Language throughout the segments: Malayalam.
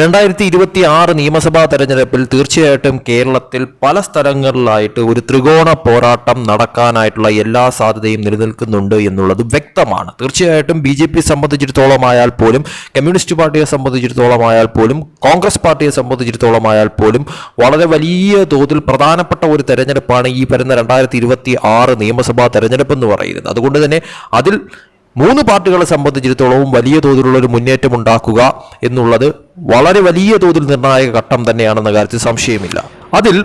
രണ്ടായിരത്തി ഇരുപത്തി ആറ് നിയമസഭാ തെരഞ്ഞെടുപ്പിൽ തീർച്ചയായിട്ടും കേരളത്തിൽ പല സ്ഥലങ്ങളിലായിട്ട് ഒരു ത്രികോണ പോരാട്ടം നടക്കാനായിട്ടുള്ള എല്ലാ സാധ്യതയും നിലനിൽക്കുന്നുണ്ട് എന്നുള്ളത് വ്യക്തമാണ്. തീർച്ചയായിട്ടും ബി ജെ പി സംബന്ധിച്ചിടത്തോളം ആയാൽ പോലും കമ്മ്യൂണിസ്റ്റ് പാർട്ടിയെ സംബന്ധിച്ചിടത്തോളം ആയാൽ പോലും കോൺഗ്രസ് പാർട്ടിയെ സംബന്ധിച്ചിടത്തോളം ആയാൽ പോലും വളരെ വലിയ തോതിൽ പ്രധാനപ്പെട്ട ഒരു തെരഞ്ഞെടുപ്പാണ് ഈ വരുന്ന രണ്ടായിരത്തി ഇരുപത്തി ആറ് നിയമസഭാ തെരഞ്ഞെടുപ്പ് എന്ന് പറയുന്നത്. അതുകൊണ്ട് തന്നെ അതിൽ മൂന്ന് പാർട്ടികളെ സംബന്ധിച്ചിടത്തോളവും വലിയ തോതിലുള്ള ഒരു മുന്നേറ്റം ഉണ്ടാക്കുക എന്നുള്ളത് വളരെ വലിയ തോതിൽ നിർണായക ഘട്ടം തന്നെയാണെന്ന കാര്യത്തിൽ സംശയമില്ല. അതിൽ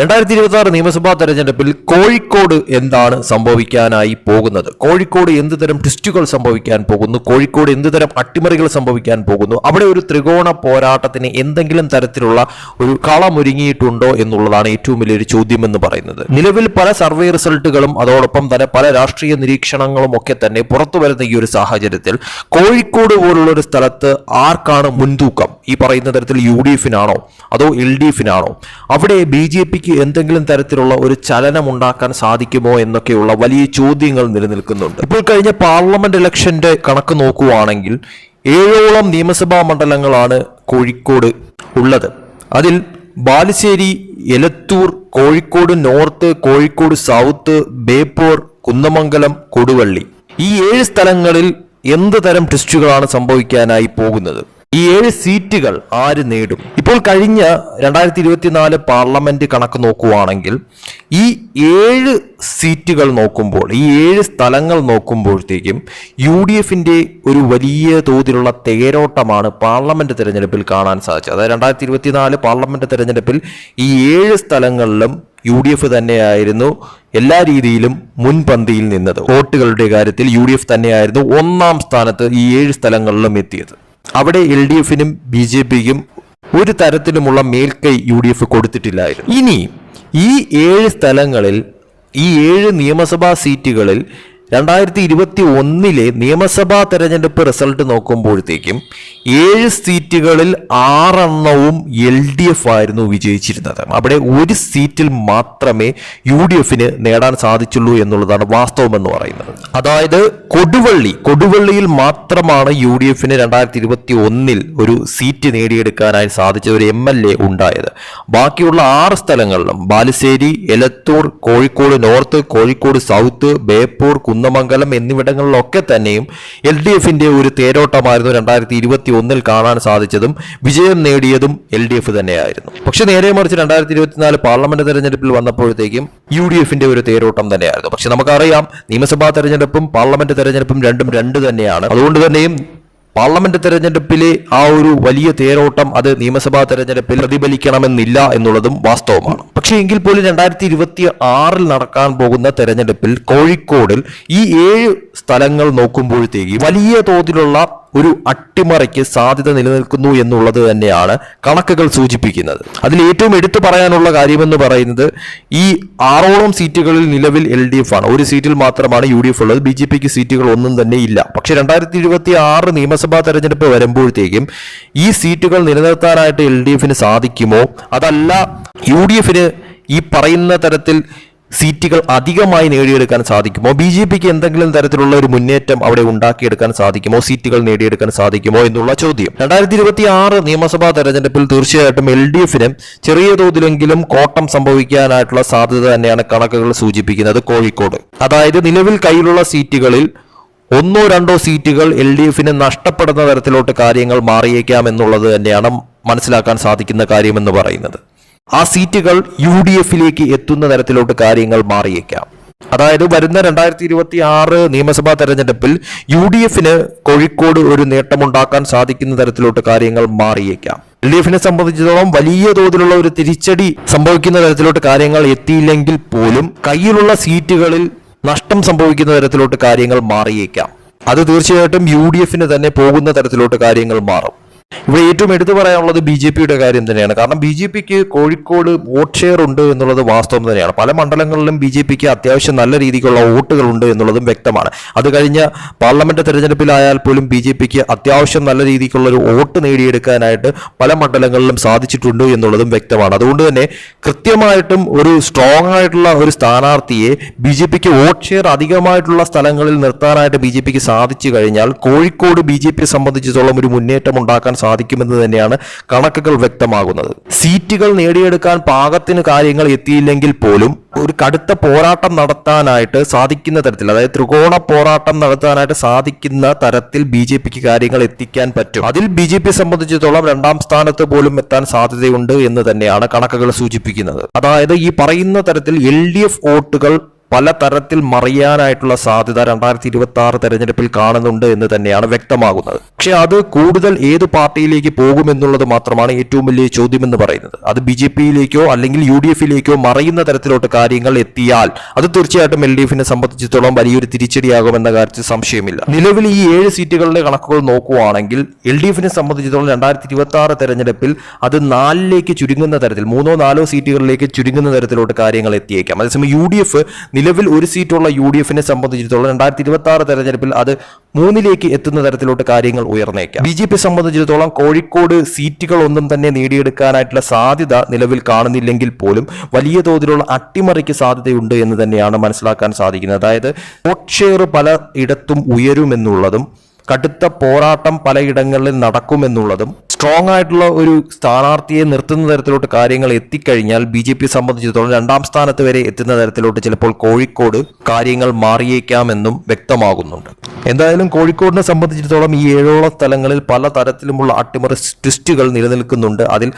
രണ്ടായിരത്തി ഇരുപത്തി ആറ് നിയമസഭാ തെരഞ്ഞെടുപ്പിൽ കോഴിക്കോട് എന്താണ് സംഭവിക്കാനായി പോകുന്നത്? കോഴിക്കോട് എന്ത് തരം ട്വിസ്റ്റുകൾ സംഭവിക്കാൻ പോകുന്നു? കോഴിക്കോട് എന്ത് തരം അട്ടിമറികൾ സംഭവിക്കാൻ പോകുന്നു? അവിടെ ഒരു ത്രികോണ പോരാട്ടത്തിന് എന്തെങ്കിലും തരത്തിലുള്ള ഒരു കളമൊരുങ്ങിയിട്ടുണ്ടോ എന്നുള്ളതാണ് ഏറ്റവും വലിയൊരു ചോദ്യം എന്ന് പറയുന്നത്. നിലവിൽ പല സർവേ റിസൾട്ടുകളും അതോടൊപ്പം തന്നെ പല രാഷ്ട്രീയ നിരീക്ഷണങ്ങളും ഒക്കെ തന്നെ പുറത്തു വരുന്ന ഈ ഒരു സാഹചര്യത്തിൽ കോഴിക്കോട് പോലുള്ള ഒരു സ്ഥലത്ത് ആർക്കാണ് മുൻതൂക്കം? ഈ പറയുന്ന തരത്തിൽ യു ഡി എഫിനാണോ? അതോ എൽ ഡി എഫിനാണോ? അവിടെ ബി ജെ പിക്ക് എന്തെങ്കിലും തരത്തിലുള്ള ഒരു ചലനം ഉണ്ടാക്കാൻ സാധിക്കുമോ എന്നൊക്കെയുള്ള വലിയ ചോദ്യങ്ങൾ നിലനിൽക്കുന്നുണ്ട്. ഇപ്പോൾ കഴിഞ്ഞ പാർലമെന്റ് ഇലക്ഷന്റെ കണക്ക് നോക്കുവാണെങ്കിൽ ഏഴോളം നിയമസഭാ മണ്ഡലങ്ങളാണ് കോഴിക്കോട് ഉള്ളത്. അതിൽ ബാലുശ്ശേരി എലത്തൂർ കോഴിക്കോട് നോർത്ത് കോഴിക്കോട് സൗത്ത് ബേപ്പൂർ കുന്നമംഗലം കൊടുവള്ളി. ഈ ഏഴ് സ്ഥലങ്ങളിൽ എന്ത് തരം ട്വിസ്റ്റുകളാണ് സംഭവിക്കാനായി പോകുന്നത്? ഈ ഏഴ് സീറ്റുകൾ ആര് നേടും? ഇപ്പോൾ കഴിഞ്ഞ രണ്ടായിരത്തി ഇരുപത്തിനാല് പാർലമെന്റ് കണക്ക് നോക്കുവാണെങ്കിൽ ഈ ഏഴ് സീറ്റുകൾ നോക്കുമ്പോൾ ഈ ഏഴ് സ്ഥലങ്ങൾ നോക്കുമ്പോഴത്തേക്കും യു ഡി എഫിന്റെ ഒരു വലിയ തോതിലുള്ള തേരോട്ടമാണ് പാർലമെന്റ് തെരഞ്ഞെടുപ്പിൽ കാണാൻ സാധിച്ചത്. അതായത് രണ്ടായിരത്തി ഇരുപത്തിനാല് പാർലമെന്റ് തെരഞ്ഞെടുപ്പിൽ ഈ ഏഴ് സ്ഥലങ്ങളിലും യു ഡി എഫ് തന്നെയായിരുന്നു എല്ലാ രീതിയിലും മുൻപന്തിയിൽ നിന്നത്. വോട്ടുകളുടെ കാര്യത്തിൽ യു ഡി എഫ് തന്നെയായിരുന്നു ഒന്നാം സ്ഥാനത്ത് ഈ ഏഴ് സ്ഥലങ്ങളിലും എത്തിയത്. അവിടെ എൽ ഡി എഫിനും ബി ജെ പിക്കും ഒരു തരത്തിലുമുള്ള മേൽക്കൈ യു ഡി എഫ് കൊടുത്തിട്ടില്ലായിരുന്നു. ഇനി ഈ ഏഴ് സ്ഥലങ്ങളിൽ ഈ ഏഴ് നിയമസഭാ സീറ്റുകളിൽ രണ്ടായിരത്തി ഇരുപത്തി ഒന്നിലെ നിയമസഭാ തെരഞ്ഞെടുപ്പ് റിസൾട്ട് നോക്കുമ്പോഴത്തേക്കും ഏഴ് സീറ്റുകളിൽ ആറെണ്ണവും എൽ ഡി എഫ് ആയിരുന്നു വിജയിച്ചിരുന്നത്. അവിടെ ഒരു സീറ്റിൽ മാത്രമേ യു ഡി എഫിന് നേടാൻ സാധിച്ചുള്ളൂ എന്നുള്ളതാണ് വാസ്തവം എന്ന് പറയുന്നത്. അതായത് കൊടുവള്ളി കൊടുവള്ളിയിൽ മാത്രമാണ് യു ഡി എഫിന് രണ്ടായിരത്തി ഇരുപത്തി ഒന്നിൽ ഒരു സീറ്റ് നേടിയെടുക്കാനായി സാധിച്ച ഒരു എം എൽ എ ഉണ്ടായത്. ബാക്കിയുള്ള ആറ് സ്ഥലങ്ങളിലും ബാലുശ്ശേരി എലത്തൂർ കോഴിക്കോട് നോർത്ത് കോഴിക്കോട് സൗത്ത് ബേപ്പൂർ കുന്നമംഗലം എന്നിവിടങ്ങളിലൊക്കെ തന്നെയും എൽ ഡി എഫിന്റെ ഒരു തേരോട്ടമായിരുന്നു രണ്ടായിരത്തി ഇരുപത്തി ഒന്നിൽ കാണാൻ സാധിച്ചതും വിജയം നേടിയതും എൽ ഡി എഫ് തന്നെയായിരുന്നു. പക്ഷെ നേരെ മറിച്ച് രണ്ടായിരത്തി ഇരുപത്തിനാല് പാർലമെന്റ് തെരഞ്ഞെടുപ്പിൽ വന്നപ്പോഴത്തേക്കും യു ഡി എഫിന്റെ ഒരു തേരോട്ടം തന്നെയായിരുന്നു. പക്ഷെ നമുക്കറിയാം നിയമസഭാ തെരഞ്ഞെടുപ്പും പാർലമെന്റ് തെരഞ്ഞെടുപ്പും രണ്ടും രണ്ട് തന്നെയാണ്. അതുകൊണ്ട് തന്നെയും പാർലമെന്റ് തെരഞ്ഞെടുപ്പിലെ ആ ഒരു വലിയ തേരോട്ടം അത് നിയമസഭാ തെരഞ്ഞെടുപ്പിൽ പ്രതിഫലിക്കണമെന്നില്ല എന്നുള്ളതും വാസ്തവമാണ്. പക്ഷേ എങ്കിൽ പോലും രണ്ടായിരത്തി ഇരുപത്തി ആറിൽ നടക്കാൻ പോകുന്ന തെരഞ്ഞെടുപ്പിൽ കോഴിക്കോടിൽ ഈ ഏഴ് സ്ഥലങ്ങൾ നോക്കുമ്പോഴത്തേക്ക് വലിയ തോതിലുള്ള ഒരു അട്ടിമറിക്ക് സാധ്യത നിലനിൽക്കുന്നു എന്നുള്ളത് തന്നെയാണ് കണക്കുകൾ സൂചിപ്പിക്കുന്നത്. അതിൽ ഏറ്റവും എടുത്തു പറയാനുള്ള കാര്യമെന്ന് പറയുന്നത് ഈ ആറോളം സീറ്റുകളിൽ നിലവിൽ എൽ ഡി എഫ് ആണ്. ഒരു സീറ്റിൽ മാത്രമാണ് യു ഡി എഫ് ഉള്ളത്. ബി ജെ പിക്ക് സീറ്റുകൾ ഒന്നും തന്നെ ഇല്ല. പക്ഷെ രണ്ടായിരത്തി ഇരുപത്തി ആറ് നിയമസഭാ തെരഞ്ഞെടുപ്പ് വരുമ്പോഴത്തേക്കും ഈ സീറ്റുകൾ നിലനിർത്താനായിട്ട് എൽ ഡി എഫിന് സാധിക്കുമോ? അതല്ല യു ഡി എഫിന് ഈ പറയുന്ന തരത്തിൽ സീറ്റുകൾ അധികമായി നേടിയെടുക്കാൻ സാധിക്കുമോ? ബി ജെ പിക്ക് എന്തെങ്കിലും തരത്തിലുള്ള ഒരു മുന്നേറ്റം അവിടെ ഉണ്ടാക്കിയെടുക്കാൻ സാധിക്കുമോ? സീറ്റുകൾ നേടിയെടുക്കാൻ സാധിക്കുമോ എന്നുള്ള ചോദ്യം. രണ്ടായിരത്തി ഇരുപത്തി ആറ് നിയമസഭാ തെരഞ്ഞെടുപ്പിൽ തീർച്ചയായിട്ടും എൽ ഡി എഫിന് ചെറിയ തോതിലെങ്കിലും കോട്ടം സംഭവിക്കാനായിട്ടുള്ള സാധ്യത തന്നെയാണ് കണക്കുകൾ സൂചിപ്പിക്കുന്നത് കോഴിക്കോട്. അതായത് നിലവിൽ കയ്യിലുള്ള സീറ്റുകളിൽ ഒന്നോ രണ്ടോ സീറ്റുകൾ എൽ ഡി എഫിന് നഷ്ടപ്പെടുന്ന തരത്തിലോട്ട് കാര്യങ്ങൾ മാറിയേക്കാം എന്നുള്ളത് തന്നെയാണ് മനസ്സിലാക്കാൻ സാധിക്കുന്ന കാര്യമെന്ന് പറയുന്നത്. ആ സീറ്റുകൾ യു ഡി എഫിലേക്ക് എത്തുന്ന തരത്തിലോട്ട് കാര്യങ്ങൾ മാറിയേക്കാം. അതായത് വരുന്ന രണ്ടായിരത്തി ഇരുപത്തി ആറ് നിയമസഭാ തെരഞ്ഞെടുപ്പിൽ യു ഡി എഫിന് കോഴിക്കോട് ഒരു നേട്ടമുണ്ടാക്കാൻ സാധിക്കുന്ന തരത്തിലോട്ട് കാര്യങ്ങൾ മാറിയേക്കാം. എൽ ഡി എഫിനെ സംബന്ധിച്ചിടത്തോളം വലിയ തോതിലുള്ള ഒരു തിരിച്ചടി സംഭവിക്കുന്ന തരത്തിലോട്ട് കാര്യങ്ങൾ എത്തിയില്ലെങ്കിൽ പോലും കയ്യിലുള്ള സീറ്റുകളിൽ നഷ്ടം സംഭവിക്കുന്ന തരത്തിലോട്ട് കാര്യങ്ങൾ മാറിയേക്കാം. അത് തീർച്ചയായിട്ടും യു ഡി എഫിന് തന്നെ പോകുന്ന തരത്തിലോട്ട് കാര്യങ്ങൾ മാറും. ഇവിടെ ഏറ്റവും എടുത്തു പറയാനുള്ളത് ബി ജെ പിയുടെ കാര്യം തന്നെയാണ്. കാരണം ബി ജെ പിക്ക് കോഴിക്കോട് വോട്ട് ഷെയർ ഉണ്ട് എന്നുള്ളത് വാസ്തവം തന്നെയാണ്. പല മണ്ഡലങ്ങളിലും ബി ജെ പിക്ക് അത്യാവശ്യം നല്ല രീതിക്കുള്ള വോട്ടുകൾ ഉണ്ട് എന്നുള്ളതും വ്യക്തമാണ്. അത് കഴിഞ്ഞ പാർലമെന്റ് തെരഞ്ഞെടുപ്പിലായാൽ പോലും ബി ജെ പിക്ക് അത്യാവശ്യം നല്ല രീതിക്കുള്ള ഒരു വോട്ട് നേടിയെടുക്കാനായിട്ട് പല മണ്ഡലങ്ങളിലും സാധിച്ചിട്ടുണ്ട് എന്നുള്ളതും വ്യക്തമാണ്. അതുകൊണ്ട് തന്നെ കൃത്യമായിട്ടും ഒരു സ്ട്രോങ് ആയിട്ടുള്ള ഒരു സ്ഥാനാർത്ഥിയെ ബി ജെ പിക്ക് വോട്ട് ഷെയർ അധികമായിട്ടുള്ള സ്ഥലങ്ങളിൽ നിർത്താനായിട്ട് ബി ജെ പിക്ക് സാധിച്ചു കഴിഞ്ഞാൽ കോഴിക്കോട് ബി ജെ പിയെ സംബന്ധിച്ചിടത്തോളം ഒരു മുന്നേറ്റം ഉണ്ടാക്കാൻ സാധിക്കുമെന്ന് തന്നെയാണ് കണക്കുകൾ വ്യക്തമാകുന്നത്. സീറ്റുകൾ നേടിയെടുക്കാൻ പാകത്തിന് കാര്യങ്ങൾ എത്തിയില്ലെങ്കിൽ പോലും ഒരു കടുത്ത പോരാട്ടം നടത്താനായിട്ട് സാധിക്കുന്ന തരത്തിൽ അതായത് ത്രികോണ പോരാട്ടം നടത്താനായിട്ട് സാധിക്കുന്ന തരത്തിൽ ബി ജെ പിക്ക് കാര്യങ്ങൾ എത്തിക്കാൻ പറ്റും. അതിൽ ബി ജെ പി സംബന്ധിച്ചിടത്തോളം രണ്ടാം സ്ഥാനത്ത് പോലും എത്താൻ സാധ്യതയുണ്ട് എന്ന് തന്നെയാണ് കണക്കുകൾ സൂചിപ്പിക്കുന്നത്. അതായത് ഈ പറയുന്ന തരത്തിൽ എൽ ഡി എഫ് വോട്ടുകൾ പല തരത്തിൽ മറിയാനായിട്ടുള്ള സാധ്യത രണ്ടായിരത്തി ഇരുപത്തി ആറ് തെരഞ്ഞെടുപ്പിൽ കാണുന്നുണ്ട് എന്ന് തന്നെയാണ് വ്യക്തമാകുന്നത്. പക്ഷെ അത് കൂടുതൽ ഏത് പാർട്ടിയിലേക്ക് പോകുമെന്നുള്ളത് മാത്രമാണ് ഏറ്റവും വലിയ ചോദ്യം എന്ന് പറയുന്നത്. അത് ബി ജെ പിയിലേക്കോ അല്ലെങ്കിൽ യു ഡി എഫിലേക്കോ മറയുന്ന തരത്തിലോട്ട് കാര്യങ്ങൾ എത്തിയാൽ അത് തീർച്ചയായിട്ടും എൽ ഡി എഫിനെ സംബന്ധിച്ചിടത്തോളം വലിയൊരു തിരിച്ചടിയാകുമെന്ന കാര്യത്തിൽ സംശയമില്ല. നിലവിൽ ഈ ഏഴ് സീറ്റുകളുടെ കണക്കുകൾ നോക്കുവാണെങ്കിൽ എൽ ഡി എഫിനെ സംബന്ധിച്ചിടത്തോളം രണ്ടായിരത്തി ഇരുപത്തി ആറ് തെരഞ്ഞെടുപ്പിൽ അത് നാലിലേക്ക് ചുരുങ്ങുന്ന തരത്തിൽ മൂന്നോ നാലോ സീറ്റുകളിലേക്ക് ചുരുങ്ങുന്ന തരത്തിലോട്ട് കാര്യങ്ങൾ എത്തിയേക്കാം. അതേസമയം യു ഡി എഫ് നിലവിൽ ഒരു സീറ്റുള്ള യു ഡി എഫിനെ സംബന്ധിച്ചിടത്തോളം രണ്ടായിരത്തി ഇരുപത്തി ആറ് തെരഞ്ഞെടുപ്പിൽ അത് മൂന്നിലേക്ക് എത്തുന്ന തരത്തിലോട്ട് കാര്യങ്ങൾ ഉയർന്നേക്കാം. ബി ജെ പി സംബന്ധിച്ചിടത്തോളം കോഴിക്കോട് സീറ്റുകൾ ഒന്നും തന്നെ നേടിയെടുക്കാനായിട്ടുള്ള സാധ്യത നിലവിൽ കാണുന്നില്ലെങ്കിൽ പോലും വലിയ തോതിലുള്ള അട്ടിമറിക്ക് സാധ്യതയുണ്ട് എന്ന് തന്നെയാണ് മനസ്സിലാക്കാൻ സാധിക്കുന്നത്. അതായത് വോട്ട് ഷെയർ പല ഇടത്തും ഉയരുമെന്നുള്ളതും കടുത്ത പോരാട്ടം പലയിടങ്ങളിൽ നടക്കുമെന്നുള്ളതും സ്ട്രോങ് ആയിട്ടുള്ള ഒരു സ്ഥാനാർത്ഥിയെ നിർത്തുന്ന തരത്തിലോട്ട് കാര്യങ്ങൾ എത്തിക്കഴിഞ്ഞാൽ ബി ജെ പി സംബന്ധിച്ചിടത്തോളം രണ്ടാം സ്ഥാനത്ത് വരെ എത്തുന്ന തരത്തിലോട്ട് ചിലപ്പോൾ കോഴിക്കോട് കാര്യങ്ങൾ മാറിയേക്കാമെന്നും വ്യക്തമാകുന്നുണ്ട്. എന്തായാലും കോഴിക്കോടിനെ സംബന്ധിച്ചിടത്തോളം ഈ ഏഴോളം സ്ഥലങ്ങളിൽ പല തരത്തിലുമുള്ള അട്ടിമറി ട്വിസ്റ്റുകൾ നിലനിൽക്കുന്നുണ്ട്. അതിൽ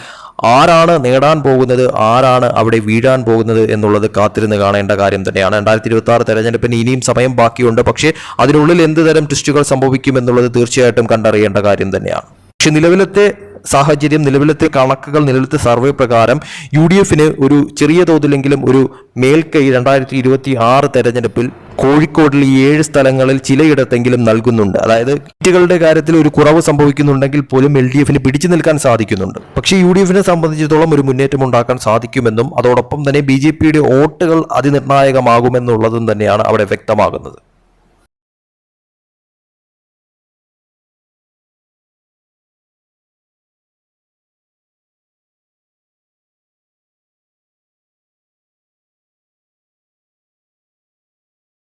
ആരാണ് നേടാൻ പോകുന്നത് ആരാണ് അവിടെ വീഴാൻ പോകുന്നത് എന്നുള്ളത് കാത്തിരുന്ന് കാണേണ്ട കാര്യം തന്നെയാണ്. രണ്ടായിരത്തി ഇരുപത്തി ആറ് തെരഞ്ഞെടുപ്പിന് ഇനിയും സമയം ബാക്കിയുണ്ട്. പക്ഷേ അതിനുള്ളിൽ എന്ത് തരം ട്വിസ്റ്റുകൾ സംഭവിക്കുമെന്നുള്ളത് തീർച്ചയായിട്ടും കണ്ടറിയേണ്ട കാര്യം തന്നെയാണ്. പക്ഷെ നിലവിലത്തെ സാഹചര്യം നിലവിലത്തെ കണക്കുകൾ നിലവിലത്തെ സർവേ പ്രകാരം യു ഡി എഫിന് ഒരു ചെറിയ തോതിലെങ്കിലും ഒരു മേൽക്കൈ രണ്ടായിരത്തി ഇരുപത്തി ആറ് തെരഞ്ഞെടുപ്പിൽ കോഴിക്കോടിൽ ഏഴ് സ്ഥലങ്ങളിൽ ചിലയിടത്തെങ്കിലും നൽകുന്നുണ്ട്. അതായത് സീറ്റുകളുടെ കാര്യത്തിൽ ഒരു കുറവ് സംഭവിക്കുന്നുണ്ടെങ്കിൽ പോലും എൽ ഡി എഫിന് പിടിച്ചു നിൽക്കാൻ സാധിക്കുന്നുണ്ട്. പക്ഷേ യു ഡി എഫിനെ സംബന്ധിച്ചിടത്തോളം ഒരു മുന്നേറ്റം ഉണ്ടാക്കാൻ സാധിക്കുമെന്നും അതോടൊപ്പം തന്നെ ബി ജെ പിയുടെ വോട്ടുകൾ അതിനിർണായകമാകുമെന്നുള്ളതും തന്നെയാണ് അവിടെ വ്യക്തമാകുന്നത്.